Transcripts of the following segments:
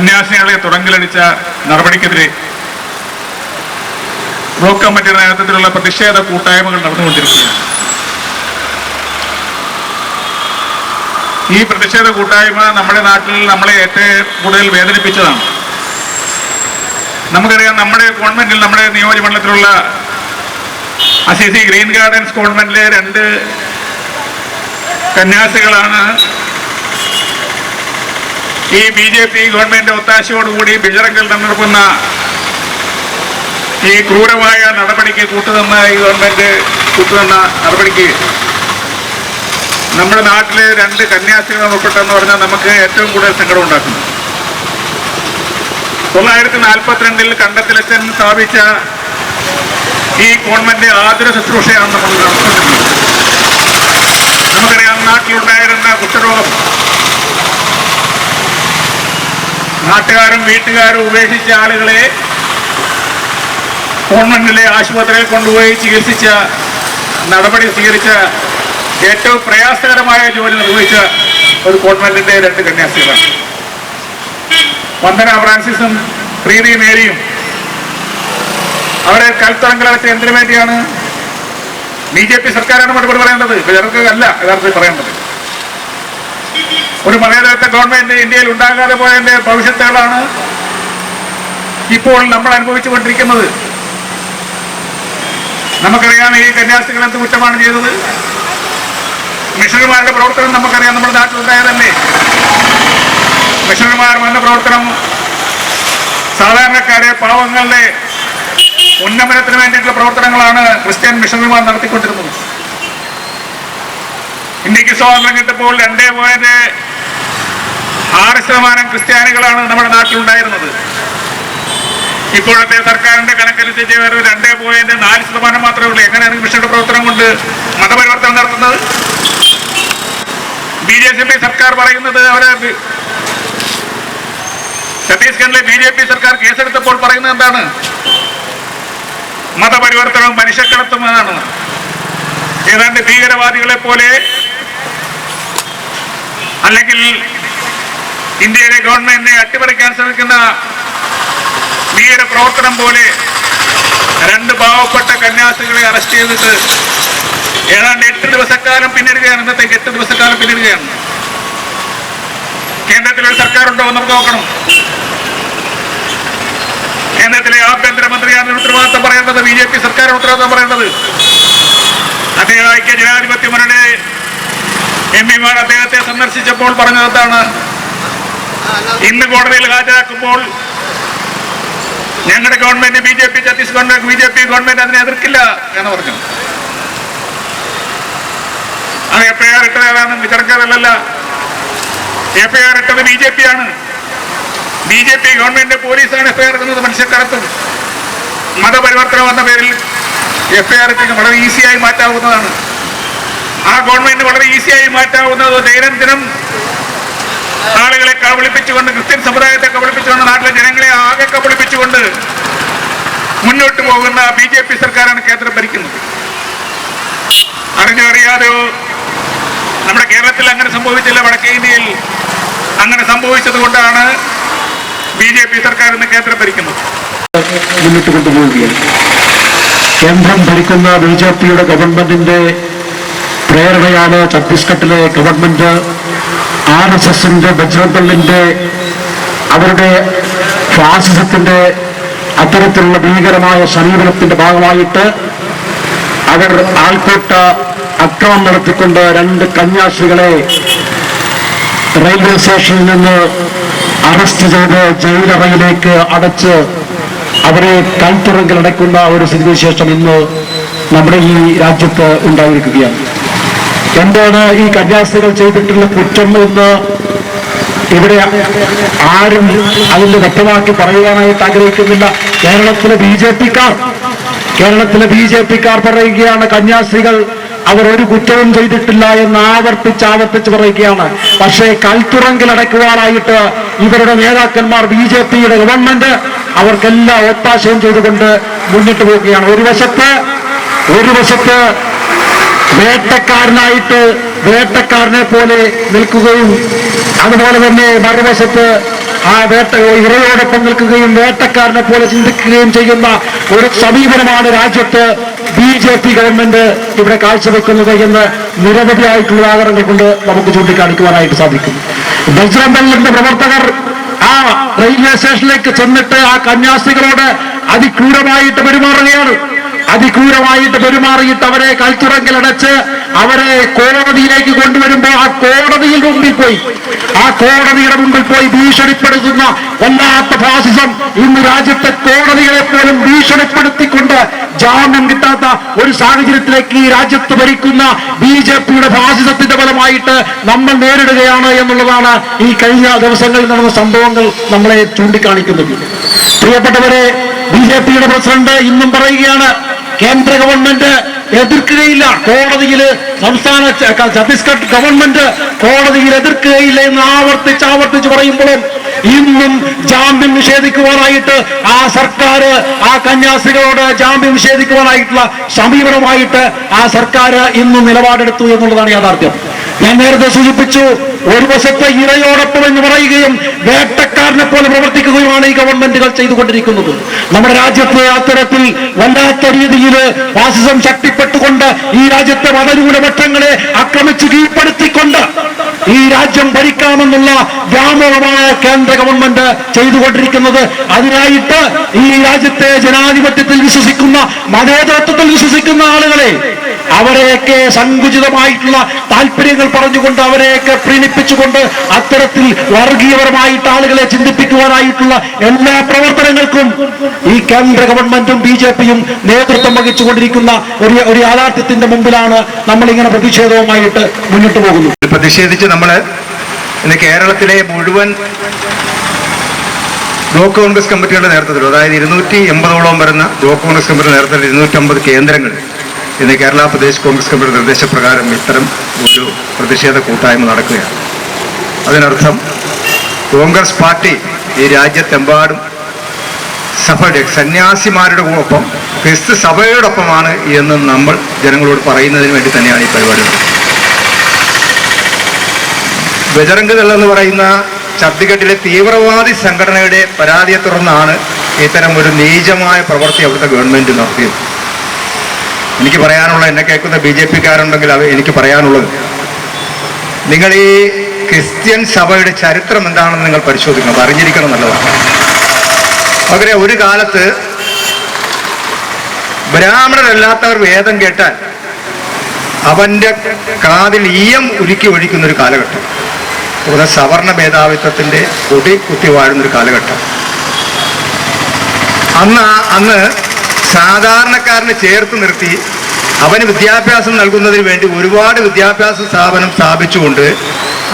സന്യാസികളെ തുറങ്കിലടിച്ച നടപടിക്കെതിരെ ബ്ലോക്ക് കമ്മിറ്റിയുടെ നേതൃത്വത്തിലുള്ള പ്രതിഷേധ കൂട്ടായ്മകൾ നടന്നുകൊണ്ടിരിക്കുകയാണ്. ഈ പ്രതിഷേധ കൂട്ടായ്മ നമ്മുടെ നാട്ടിൽ നമ്മളെ ഏറ്റവും കൂടുതൽ വേദനിപ്പിച്ചതാണ്. നമുക്കറിയാം നമ്മുടെ ഗവൺമെന്റിൽ നമ്മുടെ നിയോജകമണ്ഡലത്തിലുള്ള അസിസി ഗ്രീൻ ഗാർഡൻസ് ഗവൺമെന്റിലെ രണ്ട് കന്യാസികളാണ് ഈ ബി ജെ പി ഗവൺമെന്റ് ഒത്താശയോടുകൂടി ബിജറങ്കിൽ നടക്കുന്ന ഈ ക്രൂരമായ നടപടിക്ക് കൂട്ടുനിന്ന ഈ ഗവൺമെന്റ് കൂട്ടുനിന്ന നടപടിക്ക് നമ്മുടെ നാട്ടിലെ രണ്ട് കന്യാസ്ത്രീകൾ ഉൾപ്പെട്ടെന്ന് പറഞ്ഞാൽ നമുക്ക് ഏറ്റവും കൂടുതൽ സങ്കടം ഉണ്ടാക്കുന്നു. തൊള്ളായിരത്തി നാൽപ്പത്തിരണ്ടിൽ കണ്ടത്തിലച്ചൻ സ്ഥാപിച്ച ഈ ഗവൺമെന്റ് ആതുര ശുശ്രൂഷയാണ് നമ്മൾ നടത്തുന്നത് നമുക്കറിയാം നാട്ടിലുണ്ടായിരുന്ന കുഷ്ഠരോഗം നാട്ടുകാരും വീട്ടുകാരും ഉപേക്ഷിച്ച ആളുകളെ ഗവൺമെന്റിലെ ആശുപത്രിയിൽ കൊണ്ടുപോയി ചികിത്സിച്ച നടപടി സ്വീകരിച്ച ഏറ്റവും പ്രയാസകരമായ ജോലി നിർവഹിച്ച ഒരു ഗവൺമെന്റിന്റെ രണ്ട് കന്യാസ്ത്രീകളാണ്. വന്ദന ഫ്രാൻസിസും പ്രീതി മേരിയും. അവരെ കൽത്തറങ്കിലടച്ച എന്തിനു വേണ്ടിയാണ് ബി ജെ പി സർക്കാരാണ് മറുപടി പറയേണ്ടത്? ഇവർക്ക് അല്ല യഥാർത്ഥത്തിൽ പറയേണ്ടത്. ഒരു മതേതരത്വ ഗവൺമെന്റ് ഇന്ത്യയിൽ ഉണ്ടാകാതെ പോയതിന്റെ ഭവിഷ്യത്തുകളാണ് ഇപ്പോൾ നമ്മൾ അനുഭവിച്ചുകൊണ്ടിരിക്കുന്നത്. നമുക്കറിയാം ഈ കന്യാസ്ത്രീകൾ എന്ത് കുറ്റമാണ് ചെയ്തത്? മിഷണറിമാരുടെ പ്രവർത്തനം നമുക്കറിയാം നമ്മുടെ നാട്ടിലുണ്ടായതല്ലേ? മിഷണറിമാർ വന്ന പ്രവർത്തനം സാധാരണക്കാരെ പാവങ്ങളുടെ ഉന്നമനത്തിന് വേണ്ടിയിട്ടുള്ള പ്രവർത്തനങ്ങളാണ് ക്രിസ്ത്യൻ മിഷണറിമാർ നടത്തിക്കൊണ്ടിരുന്നത്. ഇന്ത്യയ്ക്ക് സ്വാതന്ത്ര്യം കിട്ടപ്പോൾ രണ്ടേ പോയിന്റ് ആറ് ശതമാനം ക്രിസ്ത്യാനികളാണ് നമ്മുടെ നാട്ടിലുണ്ടായിരുന്നത്. ഇപ്പോഴത്തെ സർക്കാരിന്റെ കണക്കനുസരിച്ച് വെറും രണ്ടേ പോയിന്റ് നാല് ശതമാനം മാത്രമേ ഉള്ളൂ. എങ്ങനെയാണ് മിഷന്റെ പ്രവർത്തനം കൊണ്ട് മതപരിവർത്തനം നടത്തുന്നത്? ബി ജെ പി സർക്കാർ പറയുന്നത് അവരെ ഛത്തീസ്ഗഡിലെ ബി ജെ പി സർക്കാർ കേസെടുത്തപ്പോൾ പറയുന്നത് എന്താണ്? മതപരിവർത്തനവും മനുഷ്യക്കടത്തും എന്നാണ്. ഏതാണ്ട് ഭീകരവാദികളെ പോലെ അല്ലെങ്കിൽ ഇന്ത്യയിലെ ഗവൺമെന്റിനെ അട്ടിമറിക്കാൻ ശ്രമിക്കുന്ന ഭീകര പ്രവർത്തനം പോലെ രണ്ട് പാവപ്പെട്ട കന്യാസികളെ അറസ്റ്റ് ചെയ്തിട്ട് ഏതാണ്ട് എട്ട് ദിവസക്കാലം പിന്നിടുകയാണ്. ഇന്നത്തേക്ക് എട്ട് ദിവസക്കാലം പിന്നിടുകയാണ്. കേന്ദ്രത്തിലൊരു സർക്കാരുണ്ടോ എന്ന് നമുക്ക് നോക്കണം. കേന്ദ്രത്തിലെ ആഭ്യന്തരമന്ത്രിയാണ് ഉത്തരവാദിത്തം പറയേണ്ടത്. ബി ജെ പി സർക്കാർ ഉത്തരവാദിത്തം പറയേണ്ടത്. അദ്ദേഹം ഐക്യ ജനാധിപത്യ മുന്നണി എം പിമാർ അദ്ദേഹത്തെ സന്ദർശിച്ചപ്പോൾ പറഞ്ഞത് എന്താണ്? ഇന്ന് കോടതിയിൽ ഹാജരാക്കുമ്പോൾ ഞങ്ങളുടെ government B J P Chhattisgarh B J P government അതിനെ എതിർക്കില്ല എന്ന് പറഞ്ഞു. അത് എഫ് ഐ ആർ ഇട്ടത് ഏതാണ് വിചാരക്കാരല്ല എഫ് ഐ ആർ ഇട്ടത് ബി ജെ പി ആണ്. ബി ജെ പി ഗവൺമെന്റ് പോലീസാണ് എഫ് ഐ ആർ ഇടുന്നത് മനുഷ്യക്കടത്തും മതപരിവർത്തനം എന്ന പേരിൽ എഫ് ഐ ആർ ഇട്ടത് വളരെ ഈസിയായി മാറ്റാവുന്നതാണ്. ആ ഗവൺമെന്റ് വളരെ ഈസിയായി മാറ്റാവുന്നത് ദൈനംദിനം ആളുകളെ കബളിപ്പിച്ചുകൊണ്ട് ക്രിസ്ത്യൻ സമുദായത്തെ കബളിപ്പിച്ചുകൊണ്ട് നാട്ടിലെ ജനങ്ങളെ ആകെ കബളിപ്പിച്ചുകൊണ്ട് മുന്നോട്ട് പോകുന്ന ബി ജെ പി സർക്കാരാണ് കേന്ദ്രം ഭരിക്കുന്നത്. അറിഞ്ഞോ അറിയാതെയോ നമ്മുടെ കേരളത്തിൽ അങ്ങനെ സംഭവിച്ചില്ല വടക്കേ ഇന്ത്യയിൽ അങ്ങനെ സംഭവിച്ചത് കൊണ്ടാണ് ബി ജെ പി സർക്കാർ ഇന്ന് കേന്ദ്രം ഭരിക്കുന്നത്. മുന്നിട്ട് കൊണ്ടുപോവുകയാണ്. കേന്ദ്രം ഭരിക്കുന്ന ബി ജെ പിയുടെ ഗവൺമെന്റിന്റെ പ്രേരണയാണ് ഛത്തീസ്ഗഡിലെ ഗവൺമെന്റ് ആർ എസ് എസിന്റെ ബജ്രംഗളിന്റെ അവരുടെ ഫാസിസത്തിന്റെ അത്തരത്തിലുള്ള ഭീകരമായ സമീപനത്തിന്റെ ഭാഗമായിട്ട് അവർ ആൾക്കൂട്ട അക്രമം നടത്തിക്കൊണ്ട് രണ്ട് കന്യാസ്ത്രീകളെ റെയിൽവേ സ്റ്റേഷനിൽ നിന്ന് അറസ്റ്റ് ചെയ്ത് ജയിലറയിലേക്ക് അടച്ച് അവരെ കൽത്തുറങ്കിൽ അടയ്ക്കുന്ന ഒരു സ്ഥിതിവിശേഷം ഇന്ന് നമ്മുടെ ഈ രാജ്യത്ത് ഉണ്ടായിരിക്കുകയാണ്. എന്താണ് ഈ കന്യാസ്ത്രീകൾ ചെയ്തിട്ടുള്ള കുറ്റം എന്ന് ഇവിടെ ആരും അതിന്റെ വ്യക്തമാക്കി പറയുവാനായിട്ട് ആഗ്രഹിക്കുന്നില്ല. കേരളത്തിലെ ബി ജെ പിക്കാർ കേരളത്തിലെ ബി ജെ പിക്കാർ പറയുകയാണ് കന്യാസ്ത്രീകൾ അവർ ഒരു കുറ്റവും ചെയ്തിട്ടില്ല എന്ന് ആവർത്തിച്ച് ആവർത്തിച്ച് പറയുകയാണ്. പക്ഷേ കൽത്തുറങ്കിൽ അടയ്ക്കുവാനായിട്ട് ഇവരുടെ നേതാക്കന്മാർ ബി ജെ പിയുടെ ഗവൺമെന്റ് അവർക്കെല്ലാം ഒത്താശയും ചെയ്തുകൊണ്ട് മുന്നിട്ട് പോവുകയാണ്. ഒരു വശത്ത് ഒരു വശത്ത് വേട്ടക്കാരനായിട്ട് വേട്ടക്കാരനെ പോലെ നിൽക്കുകയും അതുപോലെ തന്നെ മറുവശത്ത് ആ വേട്ട ഇറയോടൊപ്പം നിൽക്കുകയും വേട്ടക്കാരനെ പോലെ ചിന്തിക്കുകയും ചെയ്യുന്ന ഒരു സമീപനമാണ് രാജ്യത്ത് ബി ജെ പി ഗവൺമെന്റ് ഇവിടെ കാഴ്ചവെക്കുന്നത് എന്ന് നിരവധിയായിട്ടുള്ള ഉദാഹരണങ്ങൾ കൊണ്ട് നമുക്ക് ചൂണ്ടിക്കാണിക്കുവാനായിട്ട് സാധിക്കും. ബജ്രംബലിന്റെ പ്രവർത്തകർ ആ റെയിൽവേ സ്റ്റേഷനിലേക്ക് ചെന്നിട്ട് ആ കന്യാസ്ത്രീകളോട് അതിക്രൂരമായിട്ട് പെരുമാറുകയാണ്. അതിക്രൂരമായിട്ട് പെരുമാറിയിട്ട് അവരെ കൽത്തുറങ്കിലടച്ച് അവരെ കോടതിയിലേക്ക് കൊണ്ടുവരുമ്പോൾ ആ കോടതിയിൽ മുമ്പിൽ പോയി. ആ കോടതിയുടെ മുമ്പിൽ പോയി ഭീഷണിപ്പെടുത്തുന്ന വല്ലാത്ത ഫാസിസം ഇന്ന് രാജ്യത്തെ കോടതികളെ പോലും ഭീഷണിപ്പെടുത്തിക്കൊണ്ട് ജാമ്യം കിട്ടാത്ത ഒരു സാഹചര്യത്തിലേക്ക് ഈ രാജ്യത്ത് ഭരിക്കുന്ന ബി ജെ പിയുടെ ഫാസിസത്തിന്റെ ഫലമായിട്ട് നമ്മൾ നേരിടുകയാണ് എന്നുള്ളതാണ് ഈ കഴിഞ്ഞ ദിവസങ്ങളിൽ നടന്ന സംഭവങ്ങൾ നമ്മളെ ചൂണ്ടിക്കാണിക്കുന്നത്. പ്രിയപ്പെട്ടവരെ ബി ജെ പിയുടെ പ്രസിഡന്റ് ഇന്നും പറയുകയാണ് കേന്ദ്ര ഗവൺമെന്റ് എതിർക്കുകയില്ല. കോടതിയിൽ സംസ്ഥാന ഛത്തീസ്ഗഡ് ഗവൺമെന്റ് കോടതിയിൽ എതിർക്കുകയില്ല എന്ന് ആവർത്തിച്ച് ആവർത്തിച്ച് പറയുമ്പോഴും ഇന്നും ജാമ്യം നിഷേധിക്കുവാനായിട്ട് ആ സർക്കാർ ആ കന്യാസ്ത്രീകളോട് ജാമ്യം നിഷേധിക്കുവാനായിട്ടുള്ള സമീപനമായിട്ട് ആ സർക്കാർ ഇന്നും നിലപാടെടുത്തു എന്നുള്ളതാണ് യാഥാർത്ഥ്യം. ഞാൻ നേരത്തെ സൂചിപ്പിച്ചു ഒരു വശത്തെ ഇരയോടൊപ്പം എന്ന് പറയുകയും വേട്ടക്കാരനെ പോലെ പ്രവർത്തിക്കുകയുമാണ് ഈ ഗവൺമെന്റുകൾ ചെയ്തുകൊണ്ടിരിക്കുന്നത്. നമ്മുടെ രാജ്യത്തെ അത്തരത്തിൽ വല്ലാത്ത രീതിയിൽ ഫാസിസം ശക്തിപ്പെട്ടുകൊണ്ട് ഈ രാജ്യത്തെ മതന്യൂനപക്ഷങ്ങളെ ആക്രമിച്ച് കീഴ്പ്പെടുത്തിക്കൊണ്ട് ഈ രാജ്യം ഭരിക്കാമെന്നുള്ള വ്യാമോഹമാണ് കേന്ദ്ര ഗവൺമെന്റ് ചെയ്തുകൊണ്ടിരിക്കുന്നത്. അതിനായിട്ട് ഈ രാജ്യത്തെ ജനാധിപത്യത്തിൽ വിശ്വസിക്കുന്ന മതേതരത്വത്തിൽ വിശ്വസിക്കുന്ന ആളുകളെ അവരെയൊക്കെ സങ്കുചിതമായിട്ടുള്ള താല്പര്യങ്ങൾ പറഞ്ഞുകൊണ്ട് അവരെയൊക്കെ പ്രീണിപ്പിച്ചുകൊണ്ട് അത്തരത്തിൽ വർഗീയപരമായിട്ട് ആളുകളെ ചിന്തിപ്പിക്കുവാനായിട്ടുള്ള എല്ലാ പ്രവർത്തനങ്ങൾക്കും ഈ കേന്ദ്ര ഗവൺമെന്റും ബി ജെ പിയും നേതൃത്വം വഹിച്ചുകൊണ്ടിരിക്കുന്ന ഒരു ഒരു യാഥാർത്ഥ്യത്തിന്റെ മുമ്പിലാണ് നമ്മളിങ്ങനെ പ്രതിഷേധവുമായിട്ട് മുന്നോട്ട് പോകുന്നു പ്രതിഷേധിച്ച് നമ്മൾ ഇന്ന് കേരളത്തിലെ മുഴുവൻ ബ്ലോക്ക് കോൺഗ്രസ് കമ്മിറ്റിയുടെ നേതൃത്വത്തിൽ അതായത് ഇരുന്നൂറ്റി എൺപതോളം വരുന്ന ബ്ലോക്ക് കോൺഗ്രസ് കമ്മിറ്റിയുടെ നേതൃത്വത്തിൽ ഇരുന്നൂറ്റമ്പത് കേന്ദ്രങ്ങൾ ഇന്ന് കേരള പ്രദേശ് കോൺഗ്രസ് കമ്മിറ്റിയുടെ നിർദ്ദേശപ്രകാരം ഇത്തരം ഒരു പ്രതിഷേധ കൂട്ടായ്മ നടക്കുകയാണ്. അതിനർത്ഥം കോൺഗ്രസ് പാർട്ടി ഈ രാജ്യത്തെമ്പാടും സഭയുടെ സന്യാസിമാരുടെ ഒപ്പം ക്രിസ്തു സഭയോടൊപ്പമാണ് എന്ന് നമ്മൾ ജനങ്ങളോട് പറയുന്നതിന് വേണ്ടി തന്നെയാണ് ഈ പരിപാടി ബജറംഗ് എന്ന് പറയുന്ന ഛത്തീഗഡിലെ തീവ്രവാദി സംഘടനയുടെ പരാതിയെ തുടർന്നാണ് ഇത്തരം ഒരു നീചമായ പ്രവൃത്തി അവിടുത്തെ ഗവൺമെന്റ് നടത്തിയത്. എനിക്ക് പറയാനുള്ള എന്നെ കേൾക്കുന്ന ബി ജെ പിക്കാരുണ്ടെങ്കിൽ അത് എനിക്ക് പറയാനുള്ളത്. നിങ്ങൾ ഈ ക്രിസ്ത്യൻ സഭയുടെ ചരിത്രം എന്താണെന്ന് നിങ്ങൾ പരിശോധിക്കണം. അറിഞ്ഞിരിക്കണം നല്ലതാണ് പകരം ഒരു കാലത്ത് ബ്രാഹ്മണരല്ലാത്തവർ വേദം കേട്ടാൽ അവന്റെ കാതിൽ ഈയം ഉരുക്കി ഒഴിക്കുന്ന ഒരു കാലഘട്ടം. അതുപോലെ സവർണ മേധാവിത്വത്തിന്റെ കൊടി കുത്തി വാഴുന്ന ഒരു കാലഘട്ടം. അന്ന് അന്ന് സാധാരണക്കാരനെ ചേർത്ത് നിർത്തി അവന് വിദ്യാഭ്യാസം നൽകുന്നതിന് വേണ്ടി ഒരുപാട് വിദ്യാഭ്യാസ സ്ഥാപനം സ്ഥാപിച്ചുകൊണ്ട്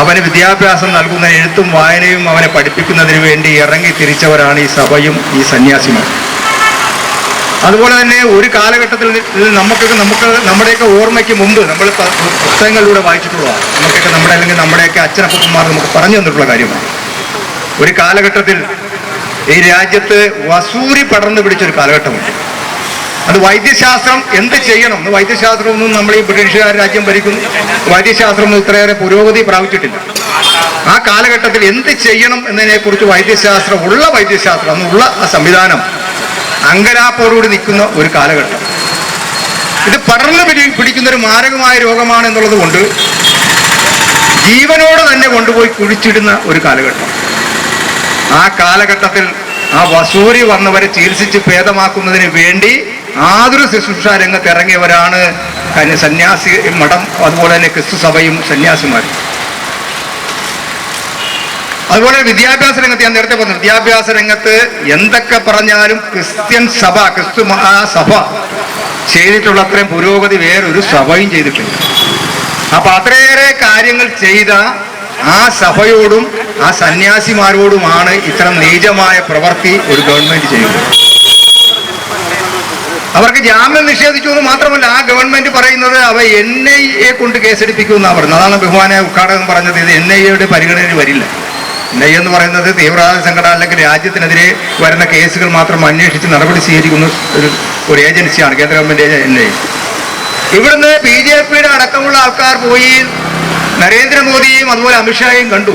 അവന് വിദ്യാഭ്യാസം നൽകുന്ന എഴുത്തും വായനയും അവനെ പഠിപ്പിക്കുന്നതിന് വേണ്ടി ഇറങ്ങി തിരിച്ചവരാണ് ഈ സഭയും ഈ സന്യാസിമാർ അതുപോലെ തന്നെ ഒരു കാലഘട്ടത്തിൽ നമുക്കൊക്കെ നമുക്ക് നമ്മുടെയൊക്കെ ഓർമ്മയ്ക്ക് മുമ്പ് നമ്മൾ പുസ്തകങ്ങളിലൂടെ വായിച്ചിട്ടുള്ളതാണ്. നമുക്കൊക്കെ നമ്മുടെ അല്ലെങ്കിൽ നമ്മുടെയൊക്കെ അച്ഛനപ്പന്മാർ നമുക്ക് പറഞ്ഞു തന്നിട്ടുള്ള കാര്യമാണ്. ഒരു കാലഘട്ടത്തിൽ ഈ രാജ്യത്ത് വസൂരി പടർന്നു പിടിച്ചൊരു കാലഘട്ടമുണ്ട്. അത് വൈദ്യശാസ്ത്രം എന്ത് ചെയ്യണം? എന്ന് വൈദ്യശാസ്ത്രമൊന്നും നമ്മൾ ഈ ബ്രിട്ടീഷുകാർ രാജ്യം ഭരിക്കുന്നു. വൈദ്യശാസ്ത്രം ഇത്രയേറെ പുരോഗതി പ്രാപിച്ചിട്ടില്ല. ആ കാലഘട്ടത്തിൽ എന്ത് ചെയ്യണം എന്നതിനെ കുറിച്ച് വൈദ്യശാസ്ത്രം ഉള്ള വൈദ്യശാസ്ത്രം അന്നുള്ള ആ സംവിധാനം അങ്കലാപ്പോടുകൂടി നിൽക്കുന്ന ഒരു കാലഘട്ടം. ഇത് പടർന്നു പിടി- പിടിക്കുന്ന ഒരു മാരകമായ രോഗമാണ് എന്നുള്ളത് കൊണ്ട് ജീവനോട് തന്നെ കൊണ്ടുപോയി കുഴിച്ചിടുന്ന ഒരു കാലഘട്ടം. ആ കാലഘട്ടത്തിൽ ആ വസൂരി വന്നവരെ ചികിത്സിച്ച് ഭേദമാക്കുന്നതിന് വേണ്ടി ആതുര ശുശ്രൂഷ രംഗത്ത് ഇറങ്ങിയവരാണ് സന്യാസി മഠം അതുപോലെ തന്നെ ക്രിസ്തു സഭയും സന്യാസിമാരും. അതുപോലെ വിദ്യാഭ്യാസ രംഗത്ത് ഞാൻ നേരത്തെ പറഞ്ഞു വിദ്യാഭ്യാസ രംഗത്ത് എന്തൊക്കെ പറഞ്ഞാലും ക്രിസ്ത്യൻ സഭ ക്രിസ്തു സഭ ചെയ്തിട്ടുള്ള അത്രയും പുരോഗതി വേറൊരു സഭയും ചെയ്തിട്ടില്ല. അപ്പൊ അത്രയേറെ കാര്യങ്ങൾ ചെയ്ത ആ സഭയോടും ആ സന്യാസിമാരോടുമാണ് ഇത്തരം നീചമായ പ്രവൃത്തി ഒരു ഗവൺമെന്റ് ചെയ്യുന്നത്. അവർക്ക് ജാമ്യം നിഷേധിച്ചു എന്ന് മാത്രമല്ല ആ ഗവൺമെന്റ് പറയുന്നത് അവ എൻ ഐ എ കൊണ്ട് കേസെടുപ്പിക്കും എന്നാണ് പറയുന്നത് അതാണ് ബഹുമാന ഉദ്ഘാടകൻ പറഞ്ഞത് ഇത് എൻ ഐ എയുടെ പരിഗണനയിൽ വരില്ല. എൻ ഐ എന്ന് പറയുന്നത് തീവ്രവാദ സംഘടന അല്ലെങ്കിൽ രാജ്യത്തിനെതിരെ വരുന്ന കേസുകൾ മാത്രം അന്വേഷിച്ച് നടപടി സ്വീകരിക്കുന്ന ഒരു ഒരു ഏജൻസിയാണ് കേന്ദ്ര ഗവൺമെന്റ് എൻ ഐ ഇവിടുന്ന് ബി ജെ പിയുടെ അടക്കമുള്ള ആൾക്കാർ പോയി നരേന്ദ്രമോദിയെയും അതുപോലെ അമിത്ഷായെയും കണ്ടു.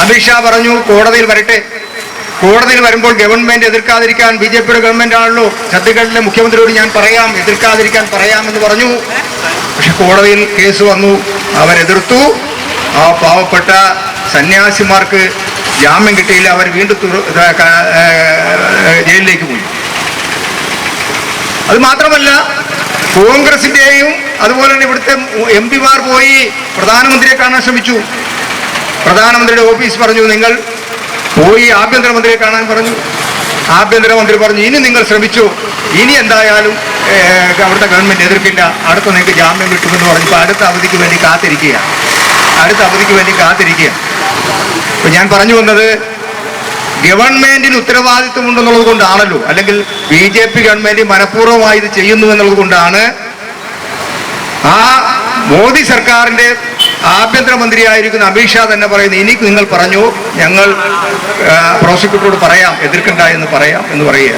അമിത്ഷാ പറഞ്ഞു കോടതിയിൽ വരട്ടെ കോടതിയിൽ വരുമ്പോൾ ഗവൺമെന്റ് എതിർക്കാതിരിക്കാൻ ബി ജെ പിയുടെ ഗവൺമെന്റ് ആണല്ലോ ഛത്തീസ്ഗഡിലെ മുഖ്യമന്ത്രിയോട് ഞാൻ പറയാം എതിർക്കാതിരിക്കാൻ പറയാമെന്ന് പറഞ്ഞു. പക്ഷെ കോടതിയിൽ കേസ് വന്നു. അവരെതിർത്തു. ആ പാവപ്പെട്ട സന്യാസിമാർക്ക് ജാമ്യം കിട്ടിയില്ല. അവർ വീണ്ടും ജയിലിലേക്ക് പോയി. അത് മാത്രമല്ല കോൺഗ്രസിന്റെയും അതുപോലെ തന്നെ ഇവിടുത്തെ എം പിമാർ പോയി പ്രധാനമന്ത്രിയെ കാണാൻ ശ്രമിച്ചു. പ്രധാനമന്ത്രിയുടെ ഓഫീസ് പറഞ്ഞു നിങ്ങൾ പോയി ആഭ്യന്തരമന്ത്രിയെ കാണാൻ പറഞ്ഞു. ആഭ്യന്തരമന്ത്രി പറഞ്ഞു ഇനി നിങ്ങൾ ശ്രമിച്ചു. ഇനി എന്തായാലും അവിടുത്തെ ഗവൺമെന്റ് എതിർക്കില്ല. അടുത്ത നിങ്ങൾക്ക് ജാമ്യം കിട്ടുമെന്ന് പറഞ്ഞപ്പോൾ അടുത്ത അവധിക്ക് വേണ്ടി കാത്തിരിക്കുക അടുത്ത അവധിക്ക് വേണ്ടി കാത്തിരിക്കുക അപ്പൊ ഞാൻ പറഞ്ഞു വന്നത് ഗവൺമെന്റിന് ഉത്തരവാദിത്വമുണ്ടെന്നുള്ളത് കൊണ്ടാണല്ലോ. അല്ലെങ്കിൽ ബി ജെ പി ഗവൺമെന്റ് മനഃപൂർവമായി ഇത് ചെയ്യുന്നു എന്നുള്ളത് കൊണ്ടാണ് ആ മോദി സർക്കാരിന്റെ ആഭ്യന്തരമന്ത്രിയായിരിക്കുന്ന അമിത്ഷാ തന്നെ പറയുന്നു ഇനി നിങ്ങൾ പറഞ്ഞു ഞങ്ങൾ പ്രോസിക്യൂട്ടറോട് പറയാം എതിർക്കണ്ട എന്ന് പറയാം എന്ന് പറയുക